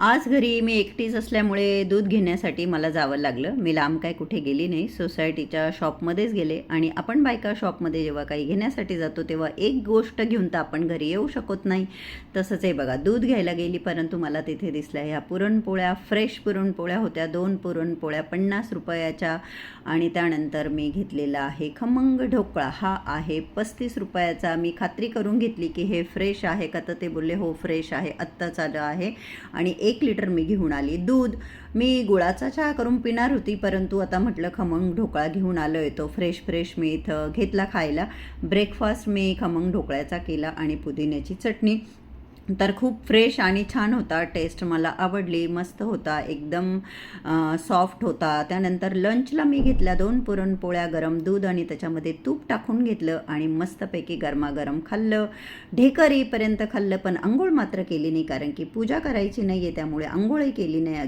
आज घरी मी एकटीच असल्यामुळे दूध घेण्यासाठी मला जावं लागलं. मी लांब काय कुठे गेली नाही. सोसायटीच्या शॉपमध्येच गेले आणि आपण बायका शॉपमध्ये जेव्हा काही घेण्यासाठी जातो तेव्हा एक गोष्ट घेऊन तर आपण घरी येऊ शकत नाही. तसंच आहे बघा दूध घ्यायला गेली परंतु मला तिथे दिसल्या ह्या पुरणपोळ्या फ्रेश पुरणपोळ्या होत्या. दोन पुरणपोळ्या पन्नास रुपयाच्या आणि त्यानंतर मी घेतलेला आहे खमंग ढोकळा. हा आहे पस्तीस रुपयाचा. मी खात्री करून घेतली की हे फ्रेश आहे का तर ते बोलले हो फ्रेश आहे. आत्ताच आलं आहे. आणि एक लिटर मी घेऊन आली दूध. मी गुळाचा चहा करून पिणार होती परंतु आता म्हटलं खमंग ढोकळा घेऊन आलो येतो फ्रेश फ्रेश मी इथं घेतला खायला. ब्रेकफास्ट मी खमंग ढोकळ्याचा केला आणि पुदिन्याची चटणी. तर खूप फ्रेश आणि छान होता. टेस्ट मला आवडली मस्त होता एकदम सॉफ्ट होता. त्यानंतर लंचला मी घेतल्या दोन पुरणपोळ्या गरम दूध आणि त्याच्यामध्ये तूप टाकून घेतलं आणि मस्तपैकी गरमागरम खाल्लं. ढेकर येईपर्यंत खाल्लं पण आंघोळ मात्र केली नाही कारण की पूजा करायची नाही आहे त्यामुळे आंघोळही केली नाही